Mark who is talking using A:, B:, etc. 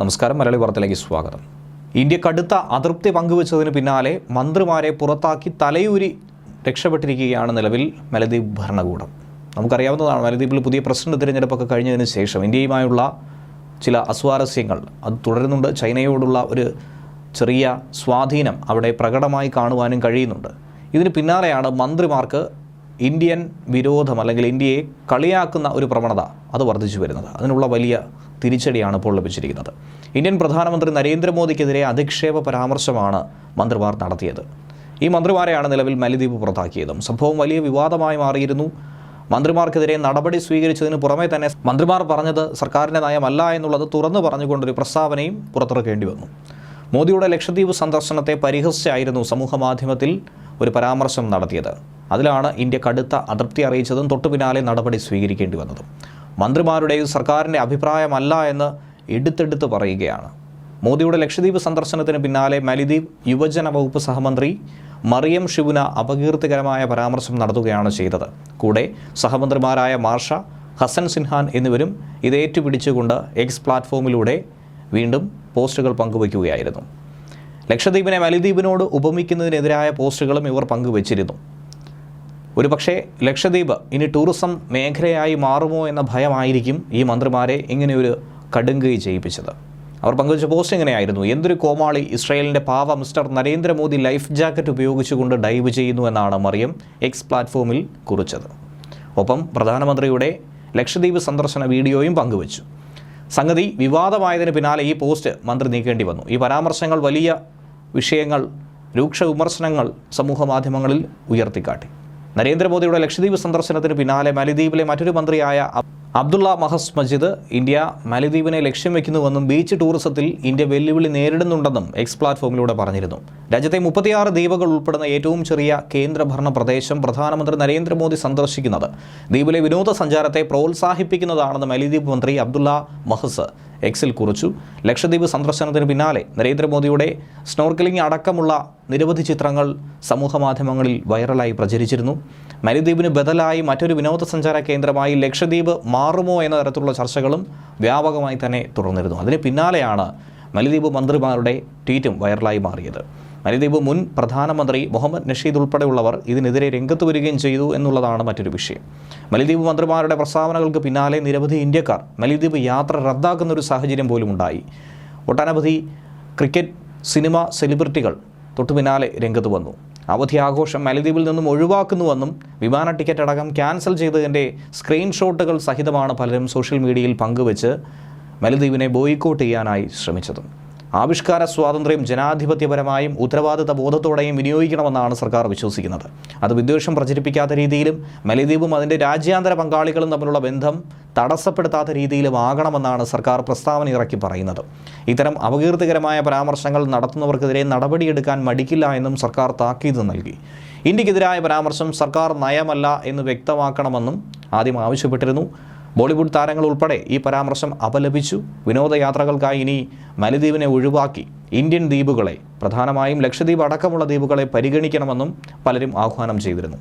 A: നമസ്കാരം മലയാളി വാർത്തയിലേക്ക് സ്വാഗതം. ഇന്ത്യ കടുത്ത അതൃപ്തി പങ്കുവച്ചതിന് പിന്നാലെ മന്ത്രിമാരെ പുറത്താക്കി തലയൂരി രക്ഷപ്പെട്ടിരിക്കുകയാണ് നിലവിൽ മലദ്വീപ് ഭരണകൂടം. നമുക്കറിയാവുന്നതാണ് മലദ്വീപിൽ പുതിയ പ്രസിഡന്റ് തിരഞ്ഞെടുപ്പൊക്കെ കഴിഞ്ഞതിന് ശേഷം ഇന്ത്യയുമായുള്ള ചില അസ്വാരസ്യങ്ങൾ. അത് തുടരുന്നുണ്ട്. ചൈനയോടുള്ള ഒരു ചെറിയ സ്വാധീനം അവിടെ പ്രകടമായി കാണുവാനും കഴിയുന്നുണ്ട്. ഇതിന് പിന്നാലെയാണ് മന്ത്രിമാർക്ക് ഇന്ത്യൻ വിരോധം അല്ലെങ്കിൽ ഇന്ത്യയെ കളിയാക്കുന്ന ഒരു പ്രവണത അത് വർദ്ധിച്ചു വരുന്നത്. അതിനുള്ള വലിയ തിരിച്ചടിയാണ് ഇപ്പോൾ ലഭിച്ചിരിക്കുന്നത്. ഇന്ത്യൻ പ്രധാനമന്ത്രി നരേന്ദ്രമോദിക്കെതിരെ അധിക്ഷേപ പരാമർശമാണ് മന്ത്രിമാർ നടത്തിയത്. ഈ മന്ത്രിമാരെയാണ് നിലവിൽ മലിദ്വീപ് പുറത്താക്കിയതും. സംഭവം വലിയ വിവാദമായി മാറിയിരുന്നു. മന്ത്രിമാർക്കെതിരെ നടപടി സ്വീകരിച്ചതിന് പുറമെ തന്നെ മന്ത്രിമാർ പറഞ്ഞത് സർക്കാരിന്റെ നയമല്ല എന്നുള്ളത് തുറന്നു പറഞ്ഞുകൊണ്ടൊരു പ്രസ്താവനയും പുറത്തിറക്കേണ്ടി വന്നു. മോദിയുടെ ലക്ഷദ്വീപ് സന്ദർശനത്തെ പരിഹസിച്ചായിരുന്നു സമൂഹ മാധ്യമത്തിൽ ഒരു പരാമർശം നടത്തിയത്. അതിലാണ് ഇന്ത്യ കടുത്ത അതൃപ്തി അറിയിച്ചതും തൊട്ടു പിന്നാലെ നടപടി സ്വീകരിക്കേണ്ടി വന്നതും. മന്ത്രിമാരുടെയും സർക്കാരിന്റെ അഭിപ്രായമല്ല എന്ന് എടുത്തെടുത്ത് പറയുകയാണ്. മോദിയുടെ ലക്ഷദ്വീപ് സന്ദർശനത്തിന് പിന്നാലെ മലിദ്വീപ് യുവജന വകുപ്പ് സഹമന്ത്രി മറിയം ഷിബുന അപകീർത്തികരമായ പരാമർശം നടത്തുകയാണ് ചെയ്തത്. കൂടെ സഹമന്ത്രിമാരായ മാർഷ ഹസൻ സിൻഹാൻ എന്നിവരും ഇത് ഏറ്റുപിടിച്ചുകൊണ്ട് എക്സ് പ്ലാറ്റ്ഫോമിലൂടെ വീണ്ടും പോസ്റ്റുകൾ പങ്കുവയ്ക്കുകയായിരുന്നു. ലക്ഷദ്വീപിനെ മലിദ്വീപിനോട് ഉപമിക്കുന്നതിനെതിരായ പോസ്റ്റുകളും ഇവർ പങ്കുവച്ചിരുന്നു. ഒരുപക്ഷെ ലക്ഷദ്വീപ് ഇനി ടൂറിസം മേഖലയായി മാറുമോ എന്ന ഭയമായിരിക്കും ഈ മന്ത്രിമാരെ ഇങ്ങനെയൊരു കടുങ്കൈ ചെയ്യിപ്പിച്ചത്. അവർ പങ്കുവച്ച പോസ്റ്റ് ഇങ്ങനെയായിരുന്നു. എന്തൊരു കോമാളി ഇസ്രായേലിന്റെ പാവ മിസ്റ്റർ നരേന്ദ്രമോദി ലൈഫ് ജാക്കറ്റ് ഉപയോഗിച്ചുകൊണ്ട് ഡൈവ് ചെയ്യുന്നു എന്നാണ് മറിയം എക്സ് പ്ലാറ്റ്ഫോമിൽ കുറിച്ചത്. ഒപ്പം പ്രധാനമന്ത്രിയുടെ ലക്ഷദ്വീപ് സന്ദർശന വീഡിയോയും പങ്കുവച്ചു. സംഗതി വിവാദമായതിന് പിന്നാലെ ഈ പോസ്റ്റ് മന്ത്രി നീക്കേണ്ടി വന്നു. ഈ പരാമർശങ്ങൾ വലിയ വിഷയങ്ങൾ രൂക്ഷ വിമർശനങ്ങൾ സമൂഹ മാധ്യമങ്ങളിൽ ഉയർത്തിക്കാട്ടി. നരേന്ദ്രമോദിയുടെ ലക്ഷദ്വീപ് സന്ദർശനത്തിന് പിന്നാലെ മാലിദ്വീപിലെ മറ്റൊരു മന്ത്രിയായ അബ്ദുള്ള മഹസ് മജിദ് ഇന്ത്യ മാലിദ്വീപിനെ ലക്ഷ്യം വയ്ക്കുന്നുവെന്നും ബീച്ച് ടൂറിസത്തിൽ ഇന്ത്യ വെല്ലുവിളി നേരിടുന്നുണ്ടെന്നും എക്സ് പ്ലാറ്റ്ഫോമിലൂടെ പറഞ്ഞിരുന്നു. രാജ്യത്തെ മുപ്പത്തിയാറ് ദ്വീപുകൾ ഉൾപ്പെടുന്ന ഏറ്റവും ചെറിയ കേന്ദ്രഭരണ പ്രദേശം പ്രധാനമന്ത്രി നരേന്ദ്രമോദി സന്ദർശിക്കുന്നത്. ദ്വീപിലെ വിനോദസഞ്ചാരത്തെ പ്രോത്സാഹിപ്പിക്കുന്നതാണെന്ന് മാലിദ്വീപ് മന്ത്രി അബ്ദുള്ള മഹസ് എക്സിൽ കുറിച്ചു. ലക്ഷദ്വീപ് സന്ദർശനത്തിന് പിന്നാലെ നരേന്ദ്രമോദിയുടെ സ്നോർക്കലിംഗ് അടക്കമുള്ള നിരവധി ചിത്രങ്ങൾ സമൂഹമാധ്യമങ്ങളിൽ വൈറലായി പ്രചരിച്ചിരുന്നു. മലിദ്വീപിന് ബദലായി മറ്റൊരു വിനോദസഞ്ചാര കേന്ദ്രമായി ലക്ഷദ്വീപ് മാറുമോ എന്ന തരത്തിലുള്ള ചർച്ചകളും വ്യാപകമായി തന്നെ തുടർന്നിരുന്നു. അതിന് പിന്നാലെയാണ് മലിദ്വീപ് മന്ത്രിമാരുടെ ട്വീറ്റും വൈറലായി മാറിയത്. മലിദ്വീപ് മുൻ പ്രധാനമന്ത്രി മുഹമ്മദ് നഷീദ് ഉൾപ്പെടെയുള്ളവർ ഇതിനെതിരെ രംഗത്ത് വരികയും ചെയ്തു എന്നുള്ളതാണ് മറ്റൊരു വിഷയം. മലിദ്വീപ് മന്ത്രിമാരുടെ പ്രസ്താവനകൾക്ക് പിന്നാലെ നിരവധി ഇന്ത്യക്കാർ മലിദ്വീപ് യാത്ര റദ്ദാക്കുന്ന ഒരു സാഹചര്യം പോലും ഉണ്ടായി. ഒട്ടനവധി ക്രിക്കറ്റ് സിനിമ സെലിബ്രിറ്റികൾ തൊട്ടു പിന്നാലെ രംഗത്ത് വന്നു. അവധി ആഘോഷം മലദ്വീപിൽ നിന്നും ഒഴിവാക്കുന്നുവെന്നും വിമാന ടിക്കറ്റ് അടക്കം ക്യാൻസൽ ചെയ്തതിന്റെ സ്ക്രീൻഷോട്ടുകൾ സഹിതമാണ് പലരും സോഷ്യൽ മീഡിയയിൽ പങ്കുവച്ച് മലദ്വീപിനെ ബോയ്ക്കോട്ട് ചെയ്യാനായി ശ്രമിച്ചതും. ആവിഷ്കാര സ്വാതന്ത്ര്യം ജനാധിപത്യപരമായും ഉത്തരവാദിത്ത ബോധത്തോടെയും വിനിയോഗിക്കണമെന്നാണ് സർക്കാർ വിശ്വസിക്കുന്നത്. അത് വിദ്വേഷം പ്രചരിപ്പിക്കാത്ത രീതിയിലും മലദ്വീപും അതിന്റെ രാജ്യാന്തര പങ്കാളികളും തമ്മിലുള്ള ബന്ധം തടസ്സപ്പെടുത്താത്ത രീതിയിലും ആകണമെന്നാണ് സർക്കാർ പ്രസ്താവന ഇറക്കി പറയുന്നത്. ഇത്തരം അപകീർത്തികരമായ പരാമർശങ്ങൾ നടത്തുന്നവർക്കെതിരെ നടപടിയെടുക്കാൻ മടിക്കില്ല എന്നും സർക്കാർ താക്കീത് നൽകി. ഇന്ത്യക്കെതിരായ പരാമർശം സർക്കാർ നയമല്ല എന്ന് വ്യക്തമാക്കണമെന്നും ആദ്യം ആവശ്യപ്പെട്ടിരുന്നു. ബോളിവുഡ് താരങ്ങൾ ഉൾപ്പെടെ ഈ പരാമർശം അപലപിച്ചു. വിനോദയാത്രകൾക്കായി ഇനി മലദ്വീപിനെ ഒഴിവാക്കി ഇന്ത്യൻ ദ്വീപുകളെ പ്രധാനമായും ലക്ഷദ്വീപ് അടക്കമുള്ള ദ്വീപുകളെ പരിഗണിക്കണമെന്നും പലരും ആഹ്വാനം ചെയ്തിരുന്നു.